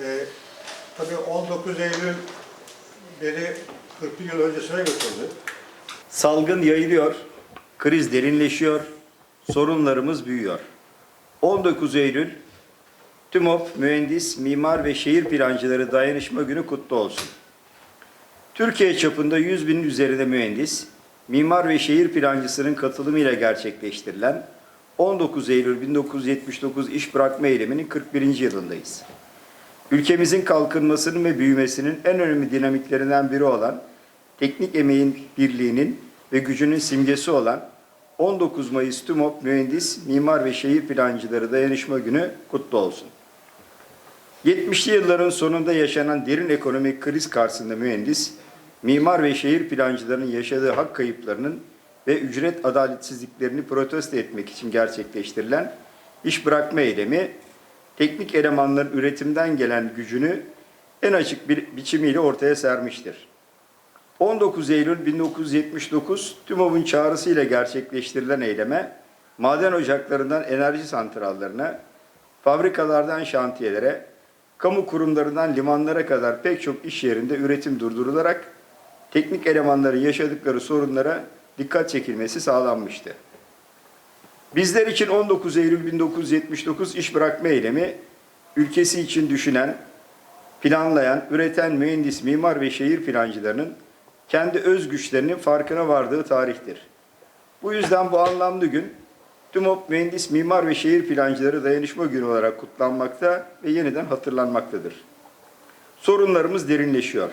Ee, tabii 19 Eylül beni 41 yıl öncesine götürdü. Salgın yayılıyor, kriz derinleşiyor, sorunlarımız büyüyor. 19 Eylül TÜMOP Mühendis, Mimar ve Şehir Plancıları Dayanışma Günü kutlu olsun. Türkiye çapında 100 binin üzerinde mühendis, mimar ve şehir plancısının katılımıyla gerçekleştirilen 19 Eylül 1979 iş bırakma eyleminin 41. yılındayız. Ülkemizin kalkınmasının ve büyümesinin en önemli dinamiklerinden biri olan teknik emeğin birliğinin ve gücünün simgesi olan 19 Mayıs TÜMOP Mühendis, Mimar ve Şehir Plancıları Dayanışma Günü kutlu olsun. 70'li yılların sonunda yaşanan derin ekonomik kriz karşısında mühendis, mimar ve şehir plancılarının yaşadığı hak kayıplarının ve ücret adaletsizliklerini protesto etmek için gerçekleştirilen iş bırakma eylemi, teknik elemanların üretimden gelen gücünü en açık bir biçimiyle ortaya sermiştir. 19 Eylül 1979 TÜMOV'un çağrısıyla gerçekleştirilen eyleme, maden ocaklarından enerji santrallerine, fabrikalardan şantiyelere, kamu kurumlarından limanlara kadar pek çok iş yerinde üretim durdurularak teknik elemanların yaşadıkları sorunlara dikkat çekilmesi sağlanmıştı. Bizler için 19 Eylül 1979 iş bırakma eylemi ülkesi için düşünen, planlayan, üreten mühendis, mimar ve şehir plancılarının kendi öz güçlerinin farkına vardığı tarihtir. Bu yüzden bu anlamlı gün TÜMOP Mühendis, Mimar ve Şehir Plancıları Dayanışma Günü olarak kutlanmakta ve yeniden hatırlanmaktadır. Sorunlarımız derinleşiyor.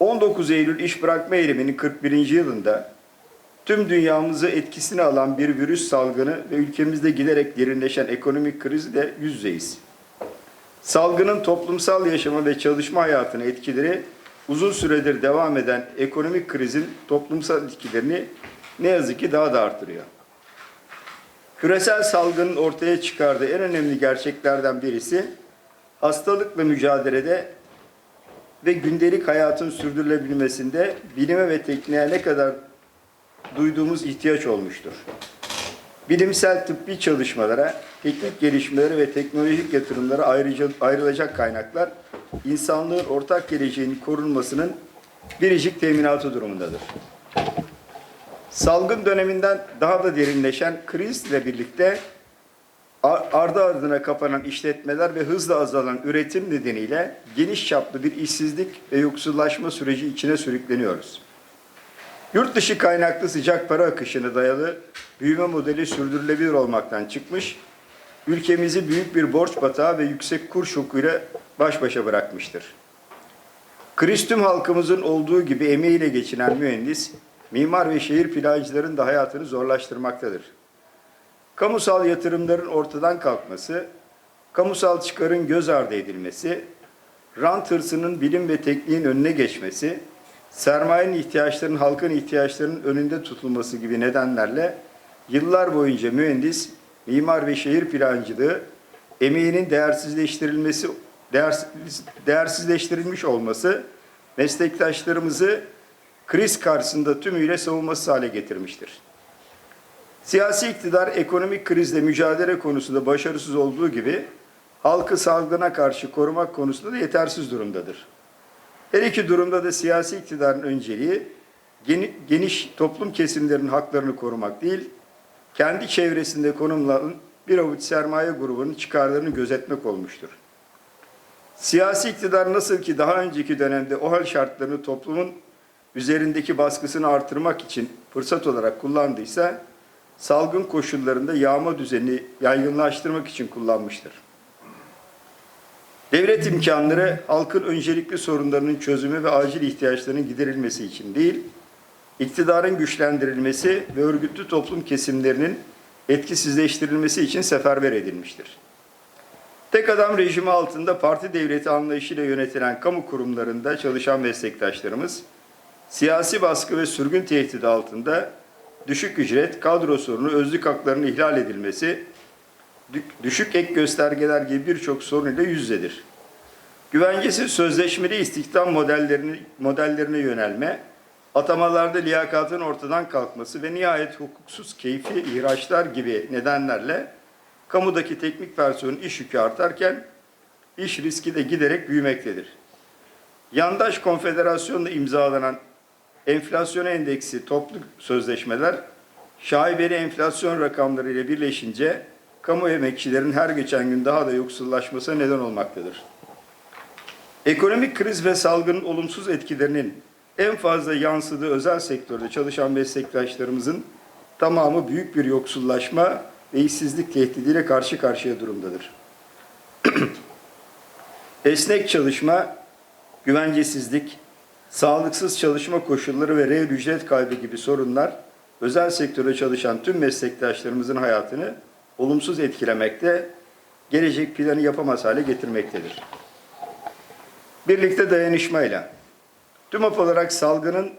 19 Eylül iş bırakma eyleminin 41. yılında tüm dünyamızı etkisine alan bir virüs salgını ve ülkemizde giderek derinleşen ekonomik krizle yüz yüzeyiz. Salgının toplumsal yaşama ve çalışma hayatına etkileri uzun süredir devam eden ekonomik krizin toplumsal etkilerini ne yazık ki daha da artırıyor. Küresel salgının ortaya çıkardığı en önemli gerçeklerden birisi hastalıkla mücadelede ve gündelik hayatın sürdürülebilmesinde bilime ve tekniğe ne kadar duyduğumuz ihtiyaç olmuştur. Bilimsel tıbbi çalışmalara, teknik gelişmelere ve teknolojik yatırımlara ayrıca, ayrılacak kaynaklar insanlığın ortak geleceğinin korunmasının biricik teminatı durumundadır. Salgın döneminden daha da derinleşen krizle birlikte ar- ardı ardına kapanan işletmeler ve hızla azalan üretim nedeniyle geniş çaplı bir işsizlik ve yoksullaşma süreci içine sürükleniyoruz. Yurt dışı kaynaklı sıcak para akışına dayalı büyüme modeli sürdürülebilir olmaktan çıkmış, ülkemizi büyük bir borç batağı ve yüksek kur şokuyla baş başa bırakmıştır. Kriz tüm halkımızın olduğu gibi emeğiyle geçinen mühendis, mimar ve şehir plancıların da hayatını zorlaştırmaktadır. Kamusal yatırımların ortadan kalkması, kamusal çıkarın göz ardı edilmesi, rant hırsının bilim ve tekniğin önüne geçmesi, sermayenin ihtiyaçlarının halkın ihtiyaçlarının önünde tutulması gibi nedenlerle yıllar boyunca mühendis, mimar ve şehir plancılığı emeğinin değersizleştirilmesi değersiz, değersizleştirilmiş olması meslektaşlarımızı kriz karşısında tümüyle savunması hale getirmiştir. Siyasi iktidar ekonomik krizle mücadele konusunda başarısız olduğu gibi halkı salgına karşı korumak konusunda da yetersiz durumdadır. Her iki durumda da siyasi iktidarın önceliği geni- geniş toplum kesimlerinin haklarını korumak değil, kendi çevresinde konumlanan bir avuç sermaye grubunun çıkarlarını gözetmek olmuştur. Siyasi iktidar nasıl ki daha önceki dönemde o hal şartlarını toplumun üzerindeki baskısını artırmak için fırsat olarak kullandıysa, salgın koşullarında yağma düzenini yaygınlaştırmak için kullanmıştır. Devlet imkanları halkın öncelikli sorunlarının çözümü ve acil ihtiyaçlarının giderilmesi için değil, iktidarın güçlendirilmesi ve örgütlü toplum kesimlerinin etkisizleştirilmesi için seferber edilmiştir. Tek adam rejimi altında parti devleti anlayışıyla yönetilen kamu kurumlarında çalışan meslektaşlarımız, siyasi baskı ve sürgün tehdidi altında düşük ücret, kadro sorunu, özlük haklarının ihlal edilmesi, düşük ek göstergeler gibi birçok sorun ile yüz yüzedir. Güvencesiz sözleşmeli istihdam modellerini, modellerine yönelme, atamalarda liyakatın ortadan kalkması ve nihayet hukuksuz keyfi ihraçlar gibi nedenlerle kamudaki teknik personelin iş yükü artarken iş riski de giderek büyümektedir. Yandaş konfederasyonla imzalanan enflasyon endeksi toplu sözleşmeler şaibeli enflasyon rakamları ile birleşince kamu emekçilerin her geçen gün daha da yoksullaşmasına neden olmaktadır. Ekonomik kriz ve salgının olumsuz etkilerinin en fazla yansıdığı özel sektörde çalışan meslektaşlarımızın tamamı büyük bir yoksullaşma ve işsizlik tehdidiyle karşı karşıya durumdadır. Esnek çalışma, güvencesizlik, sağlıksız çalışma koşulları ve reel ücret kaybı gibi sorunlar özel sektörde çalışan tüm meslektaşlarımızın hayatını olumsuz etkilemekte, gelecek planı yapamaz hale getirmektedir. Birlikte dayanışmayla TÜMOP olarak salgının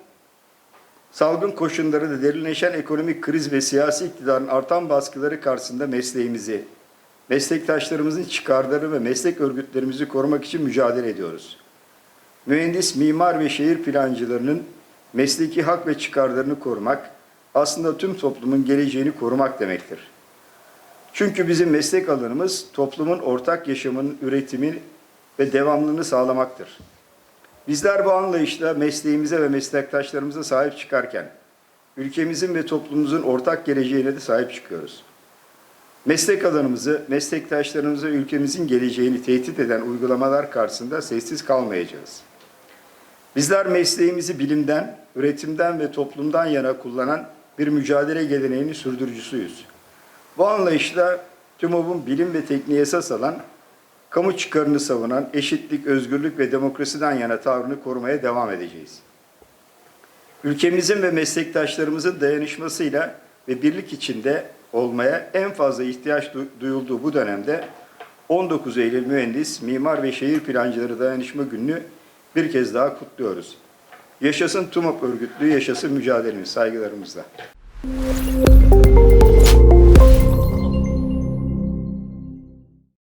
salgın koşulları da derinleşen ekonomik kriz ve siyasi iktidarın artan baskıları karşısında mesleğimizi, meslektaşlarımızın çıkarları ve meslek örgütlerimizi korumak için mücadele ediyoruz. Mühendis, mimar ve şehir plancılarının mesleki hak ve çıkarlarını korumak aslında tüm toplumun geleceğini korumak demektir. Çünkü bizim meslek alanımız toplumun ortak yaşamının üretimi ve devamlılığını sağlamaktır. Bizler bu anlayışla mesleğimize ve meslektaşlarımıza sahip çıkarken, ülkemizin ve toplumumuzun ortak geleceğine de sahip çıkıyoruz. Meslek alanımızı, meslektaşlarımızı ülkemizin geleceğini tehdit eden uygulamalar karşısında sessiz kalmayacağız. Bizler mesleğimizi bilimden, üretimden ve toplumdan yana kullanan bir mücadele geleneğini sürdürücüsüyüz. Bu anlayışla TÜMOB'un bilim ve tekniğe esas alan, kamu çıkarını savunan eşitlik, özgürlük ve demokrasiden yana tavrını korumaya devam edeceğiz. Ülkemizin ve meslektaşlarımızın dayanışmasıyla ve birlik içinde olmaya en fazla ihtiyaç du- duyulduğu bu dönemde 19 Eylül Mühendis, Mimar ve Şehir Plancıları Dayanışma Günü'nü bir kez daha kutluyoruz. Yaşasın TUMOP örgütlüğü, yaşasın mücadelemiz saygılarımızla.